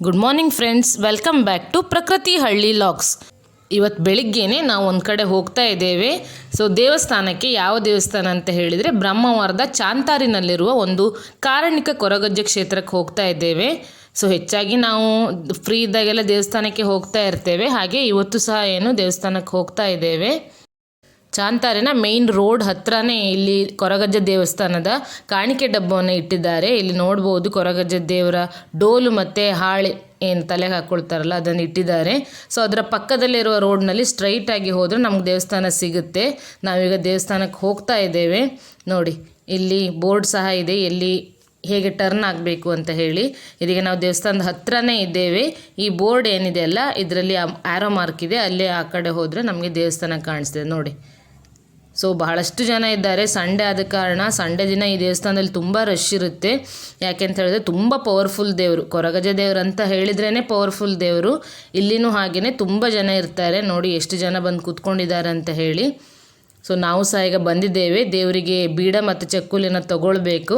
Good morning friends welcome back to Prakruthi Halli logs ಇವತ್ತು ಬೆಳಿಗ್ಗೆನೆ ನಾವು ಒಂದು ಕಡೆ ಹೋಗ್ತಾ ಇದ್ದೇವೆ. ಸೊ ದೇವಸ್ಥಾನಕ್ಕೆ ಯಾವ ದೇವಸ್ಥಾನ ಅಂತ ಹೇಳಿದರೆ ಬ್ರಹ್ಮವಾರದ ಚಾಂತಾರಿನಲ್ಲಿರುವ ಒಂದು ಕಾರಣಿಕ ಕೊರಗಜ್ಜ ಕ್ಷೇತ್ರಕ್ಕೆ ಹೋಗ್ತಾ ಇದ್ದೇವೆ. ಸೊ ಹೆಚ್ಚಾಗಿ ನಾವು ಫ್ರೀ ಇದ್ದಾಗೆಲ್ಲ ದೇವಸ್ಥಾನಕ್ಕೆ ಹೋಗ್ತಾ ಇರ್ತೇವೆ. ಹಾಗೆ ಇವತ್ತು ಸಹ ಏನು ದೇವಸ್ಥಾನಕ್ಕೆ ಹೋಗ್ತಾ ಇದ್ದೇವೆ. ಚಾಂತಾರಿನ ಮೇನ್ ರೋಡ್ ಹತ್ರನೇ ಇಲ್ಲಿ ಕೊರಗಜ್ಜ ದೇವಸ್ಥಾನದ ಕಾಣಿಕೆ ಡಬ್ಬವನ್ನು ಇಟ್ಟಿದ್ದಾರೆ. ಇಲ್ಲಿ ನೋಡ್ಬೋದು ಕೊರಗಜ್ಜ ದೇವರ ಡೋಲು ಮತ್ತು ಹಾಳೆ ಏನು ತಲೆಗೆ ಹಾಕ್ಕೊಳ್ತಾರಲ್ಲ ಅದನ್ನು ಇಟ್ಟಿದ್ದಾರೆ. ಸೊ ಅದರ ಪಕ್ಕದಲ್ಲಿರುವ ರೋಡ್ನಲ್ಲಿ ಸ್ಟ್ರೈಟಾಗಿ ಹೋದರೆ ನಮ್ಗೆ ದೇವಸ್ಥಾನ ಸಿಗುತ್ತೆ. ನಾವೀಗ ದೇವಸ್ಥಾನಕ್ಕೆ ಹೋಗ್ತಾ ಇದ್ದೇವೆ. ನೋಡಿ, ಇಲ್ಲಿ ಬೋರ್ಡ್ ಸಹ ಇದೆ. ಎಲ್ಲಿ ಹೇಗೆ ಟರ್ನ್ ಆಗಬೇಕು ಅಂತ ಹೇಳಿ. ಇದೀಗ ನಾವು ದೇವಸ್ಥಾನದ ಹತ್ರನೇ ಇದ್ದೇವೆ. ಈ ಬೋರ್ಡ್ ಏನಿದೆ ಅಲ್ಲ, ಇದರಲ್ಲಿ ಆ್ಯರೋ ಮಾರ್ಕ್ ಇದೆ. ಅಲ್ಲೇ ಆ ಕಡೆ ಹೋದರೆ ನಮಗೆ ದೇವಸ್ಥಾನ ಕಾಣಿಸ್ತದೆ. ನೋಡಿ. ಸೊ ಬಹಳಷ್ಟು ಜನ ಇದ್ದಾರೆ. ಸಂಡೆ ಆದ ಕಾರಣ ಸಂಡೆ ದಿನ ಈ ದೇವಸ್ಥಾನದಲ್ಲಿ ತುಂಬ ರಶ್ ಇರುತ್ತೆ. ಯಾಕೆಂತ ಹೇಳಿದ್ರೆ ತುಂಬ ಪವರ್ಫುಲ್ ದೇವರು. ಕೊರಗಜ ದೇವರು ಅಂತ ಹೇಳಿದ್ರೇ ಪವರ್ಫುಲ್ ದೇವರು. ಇಲ್ಲಿನೂ ಹಾಗೆಯೇ ತುಂಬ ಜನ ಇರ್ತಾರೆ. ನೋಡಿ ಎಷ್ಟು ಜನ ಬಂದು ಕೂತ್ಕೊಂಡಿದ್ದಾರೆ ಅಂತ ಹೇಳಿ. ಸೊ ನಾವು ಸಹ ಈಗ ಬಂದಿದ್ದೇವೆ. ದೇವರಿಗೆ ಬೀಡ ಮತ್ತು ಚಕ್ಕುಲಿನ ತಗೊಳ್ಬೇಕು.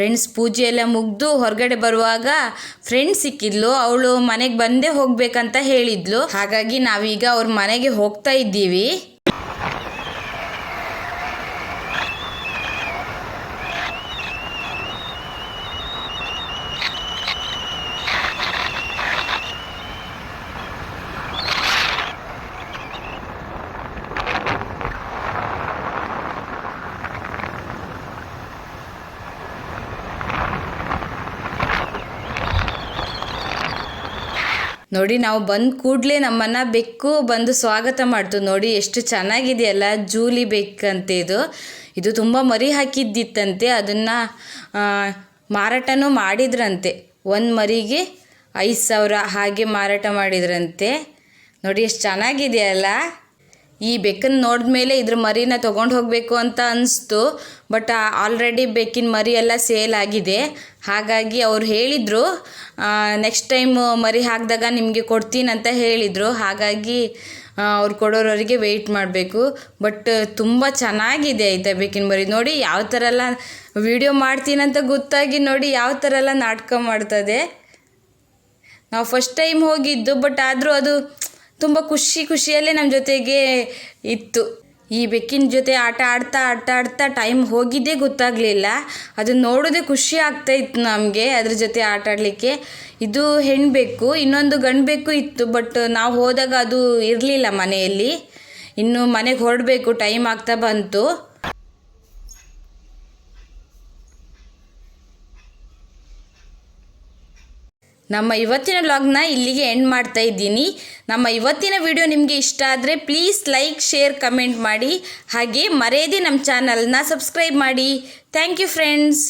ಫ್ರೆಂಡ್ಸ್ ಪೂಜೆ ಎಲ್ಲ ಮುಗ್ದು ಹೊರಗಡೆ ಬರುವಾಗ ಫ್ರೆಂಡ್ ಸಿಕ್ಕಿದ್ಲು. ಅವಳು ಮನೆಗೆ ಬಂದೇ ಹೋಗ್ಬೇಕಂತ ಹೇಳಿದ್ಲು. ಹಾಗಾಗಿ ನಾವೀಗ ಅವ್ರ ಮನೆಗೆ ಹೋಗ್ತಾ ಇದ್ದೀವಿ. ನೋಡಿ, ನಾವು ಬಂದ ಕೂಡಲೇ ನಮ್ಮನ್ನ ಬೆಕ್ಕು ಬಂದು ಸ್ವಾಗತ ಮಾಡ್ತು. ನೋಡಿ, ಎಷ್ಟು ಚೆನ್ನಾಗಿದೆಯಲ್ಲ, ಜೂಲಿ ಬೆಕ್ಕಂತೆ ಇದು. ಇದು ತುಂಬ ಮರಿ ಹಾಕಿದ್ದಿತ್ತಂತೆ. ಅದನ್ನು ಮಾರಾಟನೂ ಮಾಡಿದ್ರಂತೆ. ಒಂದು ಮರಿಗೆ ಐದು ಸಾವಿರ ಹಾಗೆ ಮಾರಾಟ ಮಾಡಿದ್ರಂತೆ. ನೋಡಿ, ಎಷ್ಟು ಚೆನ್ನಾಗಿದೆಯಲ್ಲ. ಈ ಬೆಕ್ಕನ್ನು ನೋಡಿದ್ಮೇಲೆ ಇದ್ರ ಮರಿನ ತೊಗೊಂಡು ಹೋಗಬೇಕು ಅಂತ ಅನಿಸ್ತು ಬಟ್ ಆಲ್ರೆಡಿ ಬೆಕ್ಕಿನ ಮರಿ ಎಲ್ಲ ಸೇಲ್ ಆಗಿದೆ. ಹಾಗಾಗಿ ಅವ್ರು ಹೇಳಿದರು ನೆಕ್ಸ್ಟ್ ಟೈಮ್ ಮರಿ ಹಾಕಿದಾಗ ನಿಮಗೆ ಕೊಡ್ತೀನಿ ಅಂತ ಹೇಳಿದರು. ಹಾಗಾಗಿ ಅವ್ರು ಕೊಡೋರವರಿಗೆ ವೆಯ್ಟ್ ಮಾಡಬೇಕು. ಬಟ್ ತುಂಬ ಚೆನ್ನಾಗಿದೆ ಆಯಿತಾ ಬೇಕಿನ ಮರಿ. ನೋಡಿ ಯಾವ ಥರ ಎಲ್ಲ ವೀಡಿಯೋ ಮಾಡ್ತೀನಂತ ಗೊತ್ತಾಗಿ ನೋಡಿ ಯಾವ ಥರ ಎಲ್ಲ ನಾಟಕ ಮಾಡ್ತದೆ. ನಾವು ಫಸ್ಟ್ ಟೈಮ್ ಹೋಗಿದ್ದು ಬಟ್ ಆದರೂ ಅದು ತುಂಬ ಖುಷಿ ಖುಷಿಯಲ್ಲೇ ನಮ್ಮ ಜೊತೆಗೆ ಇತ್ತು. ಈ ಬೆಕ್ಕಿನ ಜೊತೆ ಆಟ ಆಡ್ತಾ ಆಟ ಆಡ್ತಾ ಟೈಮ್ ಹೋಗಿದ್ದೇ ಗೊತ್ತಾಗಲಿಲ್ಲ. ಅದನ್ನ ನೋಡೋದೇ ಖುಷಿ ಆಗ್ತಾ ಇತ್ತು ನಮಗೆ ಅದ್ರ ಜೊತೆ ಆಟ ಆಡಲಿಕ್ಕೆ. ಇದು ಬೆಕ್ಕು, ಇನ್ನೊಂದು ಗಂಡು ಬೆಕ್ಕು ಇತ್ತು ಬಟ್ ನಾವು ಹೋದಾಗ ಅದು ಇರಲಿಲ್ಲ ಮನೆಯಲ್ಲಿ. ಇನ್ನು ಮನೆಗೆ ಹೊರಡಬೇಕು ಟೈಮ್ ಆಗ್ತಾ ಬಂತು. ನಮ್ಮ ಇವತ್ತಿನ ವ್ಲಾಗ್ನ ಇಲ್ಲಿಗೆ ಎಂಡ್ ಮಾಡ್ತಾ ಇದ್ದೀನಿ. ನಮ್ಮ ಇವತ್ತಿನ ವಿಡಿಯೋ ನಿಮಗೆ ಇಷ್ಟ ಆದರೆ ಪ್ಲೀಸ್ ಲೈಕ್ ಶೇರ್ ಕಮೆಂಟ್ ಮಾಡಿ. ಹಾಗೆ ಮರೆಯದೆ ನಮ್ಮ ಚಾನಲ್ನ ಸಬ್ಸ್ಕ್ರೈಬ್ ಮಾಡಿ. Thank you friends